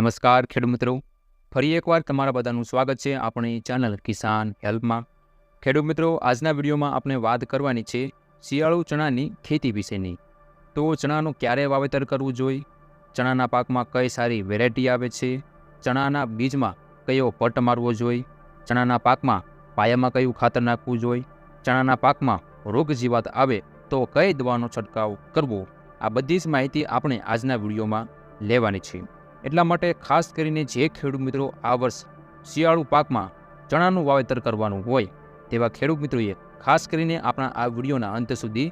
નમસ્કાર ખેડૂત મિત્રો. ફરી એકવાર તમારા બધાનું સ્વાગત છે આપણી ચેનલ કિસાન હેલ્પમાં. ખેડૂત મિત્રો, આજના વિડીયોમાં આપણે વાત કરવાની છે શિયાળુ ચણાની ખેતી વિશેની. તો ચણાનું ક્યારે વાવેતર કરવું જોઈએ? ચણાના પાકમાં કઈ સારી વેરાયટી આવે છે? ચણાના બીજમાં કયો પટ મારવો જોઈએ? ચણાના પાકમાં પાયામાં કયું ખાતર નાખવું જોઈએ? ચણાના પાકમાં રોગ જીવાત આવે તો કઈ દવાનો છંટકાવ કરવો? આ બધી જ માહિતી આપણે આજના વિડીયોમાં લેવાની છે. એટલા માટે ખાસ કરીને જે ખેડૂત મિત્રો આ વર્ષ શિયાળુ પાકમાં ચણાનું વાવેતર કરવાનું હોય, તેવા ખેડૂત મિત્રોએ ખાસ કરીને આપણા આ વિડીયોના અંત સુધી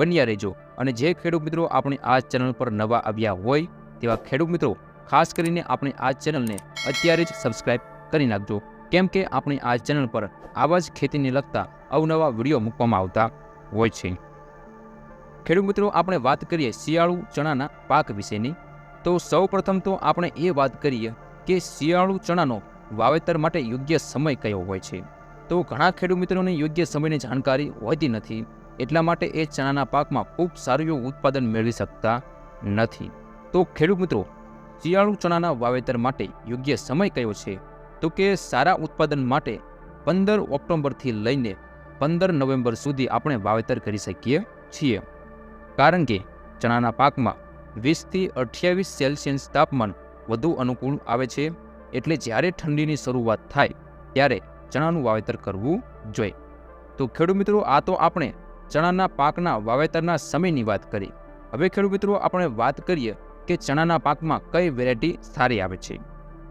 બન્યા રહેજો. અને જે ખેડૂત મિત્રો આપણી આ ચેનલ પર નવા આવ્યા હોય, તેવા ખેડૂત મિત્રો ખાસ કરીને આપણી આ ચેનલને અત્યારે જ સબસ્ક્રાઇબ કરી નાખજો. કેમ કે આપણી આ ચેનલ પર આવા જ ખેતીને લગતા અવનવા વીડિયો મૂકવામાં આવતા હોય છે. ખેડૂત મિત્રો, આપણે વાત કરીએ શિયાળુ ચણાના પાક વિશેની. તો સૌ પ્રથમ તો આપણે એ વાત કરીએ કે શિયાળુ ચણાનો વાવેતર માટે યોગ્ય સમય કયો હોય છે? તો ઘણા ખેડૂત મિત્રોને યોગ્ય સમયની જાણકારી હોતી નથી, એટલા માટે એ ચણાના પાકમાં ખૂબ સારું એવું ઉત્પાદન મેળવી શકતા નથી. તો ખેડૂત મિત્રો શિયાળુ ચણાના વાવેતર માટે યોગ્ય સમય કયો છે? તો કે સારા ઉત્પાદન માટે પંદર ઓક્ટોબરથી લઈને પંદર નવેમ્બર સુધી આપણે વાવેતર કરી શકીએ છીએ. કારણ કે ચણાના પાકમાં વીસથી અઠ્યાવીસ સેલ્સિયસ તાપમાન વધુ અનુકૂળ આવે છે એટલે જ્યારે ઠંડીની શરૂઆત થાય ત્યારે ચણાનું વાવેતર કરવું જોઈએ. તો ખેડૂત મિત્રો, આ તો આપણે ચણાના પાકના વાવેતરના સમયની વાત કરી. હવે ખેડૂત મિત્રો, આપણે વાત કરીએ કે ચણાના પાકમાં કઈ વેરાયટી સારી આવે છે.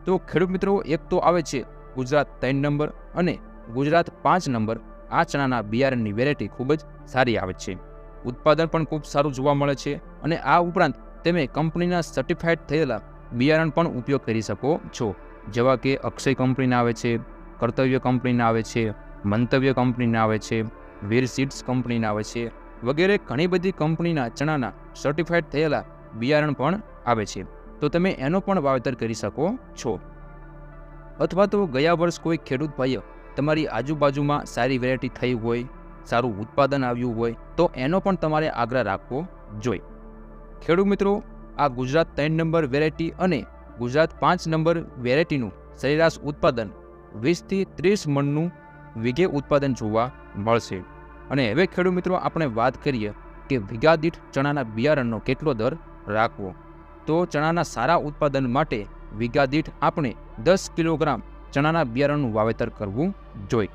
તો ખેડૂત મિત્રો, એક તો આવે છે ગુજરાત ત્રણ નંબર અને ગુજરાત પાંચ નંબર. આ ચણાના બિયારણની વેરાયટી ખૂબ જ સારી આવે છે. ઉત્પાદન પણ ખૂબ સારું જોવા મળે છે અને આ ઉપરાંત તમે કંપનીના સર્ટિફાઈડ થયેલા બિયારણ પણ ઉપયોગ કરી શકો છો. જેવા કે અક્ષય કંપનીના આવે છે, કર્તવ્ય કંપનીના આવે છે, મંતવ્ય કંપનીના આવે છે વીર સીડ્સ કંપનીના આવે છે, વગેરે ઘણી બધી કંપનીના ચણાના સર્ટિફાઈડ થયેલા બિયારણ પણ આવે છે. તો તમે એનો પણ વાવેતર કરી શકો છો. અથવા તો ગયા વર્ષ કોઈ ખેડૂત ભાઈએ તમારી આજુબાજુમાં સારી વેરાયટી થઈ હોય, સારું ઉત્પાદન આવ્યું હોય, તો એનો પણ તમારે આગ્રહ રાખવો જોઈએ. ખેડૂત મિત્રો, આ ગુજરાત ત્રણ નંબર વેરાયટી અને ગુજરાત પાંચ નંબર વેરાયટીનું સરેરાશ ઉત્પાદન વીસથી ત્રીસ મણનું વીઘે ઉત્પાદન જોવા મળશે. અને હવે ખેડૂત મિત્રો, આપણે વાત કરીએ કે વીઘા દીઠ ચણાના બિયારણનો કેટલો દર રાખવો? તો ચણાના સારા ઉત્પાદન માટે વીઘા દીઠ આપણે દસ કિલોગ્રામ ચણાના બિયારણનું વાવેતર કરવું જોઈએ.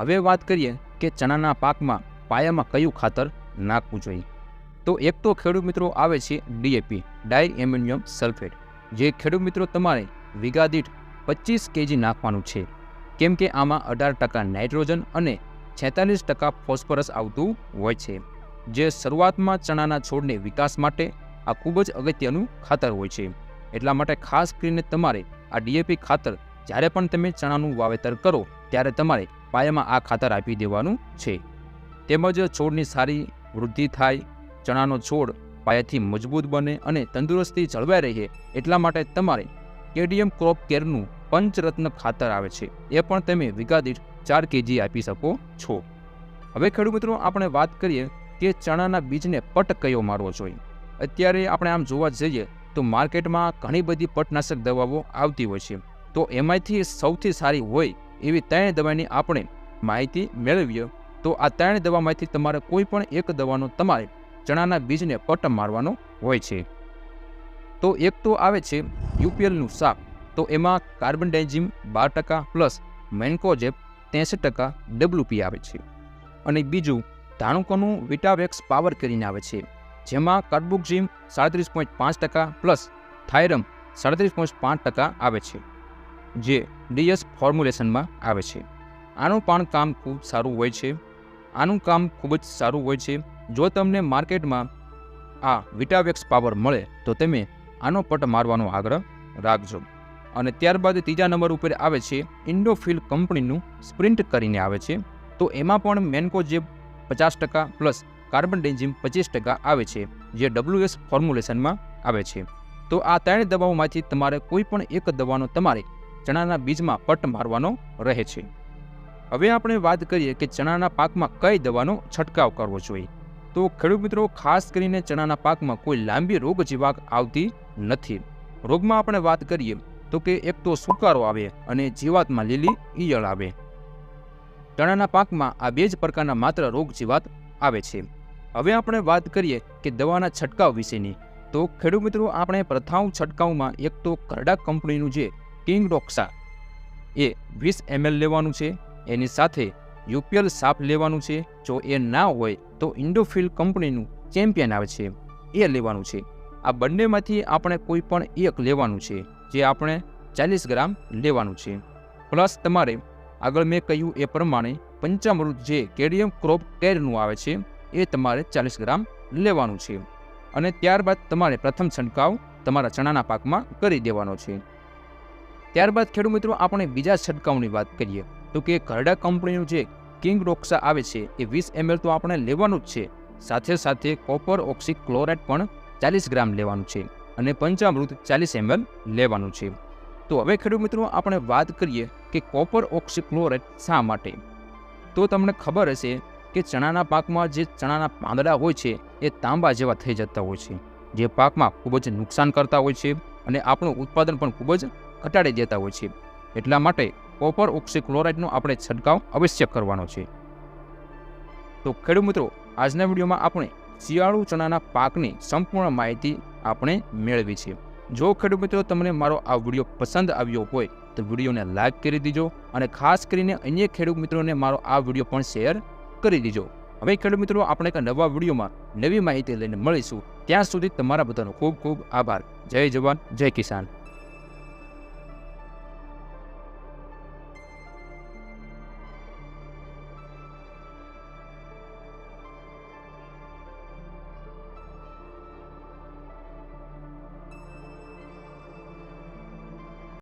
હવે વાત કરીએ કે ચણાના પાકમાં પાયામાં કયું ખાતર નાખવું જોઈએ? તો એક તો ખેડૂત મિત્રો આવે છે ડીએપી, ડાય એમ્યુનિયમ સલ્ફેટ, જે ખેડૂત મિત્રો તમારે વીઘા દીઠ પચીસ કેજી નાખવાનું છે. કેમ કે આમાં અઢાર ટકા નાઇટ્રોજન અને છેતાલીસ ટકા ફોસ્ફરસ આવતું હોય છે. જે શરૂઆતમાં ચણાના છોડને વિકાસ માટે આ ખૂબ જ અગત્યનું ખાતર હોય છે. એટલા માટે ખાસ કરીને તમારે આ ડીએપી ખાતર જ્યારે પણ તમે ચણાનું વાવેતર કરો, ત્યારે તમારે પાયામાં આ ખાતર આપી દેવાનું છે. તેમજ છોડની સારી વૃદ્ધિ થાય ચણાનો છોડ પાયાથી મજબૂત બને અને તંદુરસ્તી જળવાઈ રહે એટલા માટે તમારે કેડિયમ ક્રોપ કેરનું પંચરત્ન ખાતર આવે છે. એ પણ તમે વીઘા દીઠ ચાર કેજી આપી શકો છો. હવે ખેડૂત મિત્રો આપણે વાત કરીએ કે ચણાના બીજને પટ કયો મારવો જોઈએ? અત્યારે આપણે આમ જોવા જઈએ તો માર્કેટમાં ઘણી બધી પટનાશક દવાઓ આવતી હોય છે. તો એમાંથી સૌથી સારી હોય એવી ત્રણ દવાની આપણે માહિતી મેળવીએ તો આ ત્રણ દવામાંથી તમારે કોઈ પણ એક દવાનો તમારે ચણાના બીજને પટ મારવાનો હોય છે. તો એક તો આવે છે યુપીએલનું શાક. તો એમાં કાર્બન ડાઇઝિમ બાર ટકા પ્લસ મેન્કોજેપ ત્રેસઠ ટકા ડબલ્યુપી આવે છે. અને બીજું, ધાણુકોનું વિટાવેક્સ પાવર કરીને આવે છે. જેમાં કાર્બોક્ઝિમ સાડત્રીસ પોઈન્ટ પાંચ ટકા પ્લસ થાયરમ સાડત્રીસ પોઈન્ટ પાંચ ટકા આવે છે. જે ડીએસ ફોર્મ્યુલેશનમાં આવે છે. આનું પણ કામ ખૂબ સારું હોય છે. આનું કામ ખૂબ જ સારું હોય છે. જો તમને માર્કેટમાં આ વિટાવેક્સ પાવર મળે, તો તમે આનો પટ મારવાનો આગ્રહ રાખજો. અને ત્યારબાદ ત્રીજા નંબર ઉપર આવે છે ઇન્ડોફિલ કંપનીનું સ્પ્રિન્ટ કરીને આવે છે. તો એમાં પણ મેન્કોજેબ પચાસ ટકા પ્લસ કાર્બન ડેન્ઝિમ પચીસ ટકા આવે છે, જે ડબલ્યુએસ ફોર્મ્યુલેશનમાં આવે છે. તો આ ત્રણ દવાઓમાંથી તમારે કોઈ પણ એક દવાનો તમારે ચણાના બીજમાં પટ મારવાનો રહે છે. હવે આપણે વાત કરીએ કે ચણાના પાકમાં કઈ દવાનો છંટકાવ કરવો જોઈએ. તો ખેડૂત મિત્રો, ખાસ કરીને ચણાના પાકમાં કોઈ લાંબી રોગ આવતી નથી. રોગમાં આપણે વાત કરીએ તો કે એક તો સુકારો આવે અને જીવાતમાં લીલી ઈયળ આવે. ચણાના પાકમાં આ બે જ પ્રકારના માત્ર રોગ આવે છે. હવે આપણે વાત કરીએ કે દવાના છંટકાવ વિશેની. તો ખેડૂત મિત્રો, આપણે પ્રથમ છંટકાવમાં એક તો કરડા કંપનીનું જે કિંગ ડોક્સા એ વીસ એમએલ લેવાનું છે. એની સાથે યુપીએલ સાપ લેવાનું છે. જો એ ના હોય તો ઇન્ડોફિલ કંપનીનું ચેમ્પિયન આવે છે. એ લેવાનું છે. આ બંનેમાંથી આપણે કોઈ પણ એક લેવાનું છે, જે આપણે ચાલીસ ગ્રામ લેવાનું છે. પ્લસ તમારે આગળ મેં કહ્યું એ પ્રમાણે પંચામૃત જે કેડિયમ ક્રોપ કેરનું આવે છે, એ તમારે ચાલીસ ગ્રામ લેવાનું છે. અને ત્યારબાદ તમારે પ્રથમ છંટકાવ તમારા ચણાના પાકમાં કરી દેવાનો છે. ત્યારબાદ ખેડૂત મિત્રો, આપણે બીજા છંટકાવની વાત કરીએ. તો કે ઘરડા કંપનીનું જે કિંગ રોક્સા આવે છે એ વીસ એમએલ તો આપણે લેવાનું જ છે. સાથે સાથે કોપર ઓક્સી ક્લોરાઇડ પણ ચાલીસ ગ્રામ લેવાનું છે અને પંચામૃત ચાલીસ એમએલ લેવાનું છે. તો હવે ખેડૂત મિત્રો આપણે વાત કરીએ કે કોપર ઓક્સી ક્લોરાઇડ શા માટે? તો તમને ખબર હશે કે ચણાના પાકમાં જે ચણાના પાંદડા હોય છે એ તાંબા જેવા થઈ જતા હોય છે. જે પાકમાં ખૂબ જ નુકસાન કરતા હોય છે અને આપણું ઉત્પાદન પણ ખૂબ જ ઘટાડી દેતા હોય છે. એટલા માટે કોપર ઓક્સી ક્લોરાઇડનો આપણે છંટકાવ અવશ્ય કરવાનો છે. તો ખેડૂત મિત્રો, આજના વિડીયોમાં આપણે શિયાળુ ચણાના પાકની સંપૂર્ણ માહિતી આપણે મેળવી છે. જો ખેડૂત મિત્રો તમને મારો આ વીડિયો પસંદ આવ્યો હોય, તો વિડીયોને લાઇક કરી દીજો અને ખાસ કરીને અન્ય ખેડૂત મિત્રોને મારો આ વીડિયો પણ શેર કરી દીજો. હવે ખેડૂત મિત્રો, આપણે એક નવા વિડીયોમાં નવી માહિતી લઈને મળીશું. ત્યાં સુધી તમારા બધાનો ખૂબ ખૂબ આભાર. જય જવાન, જય કિસાન.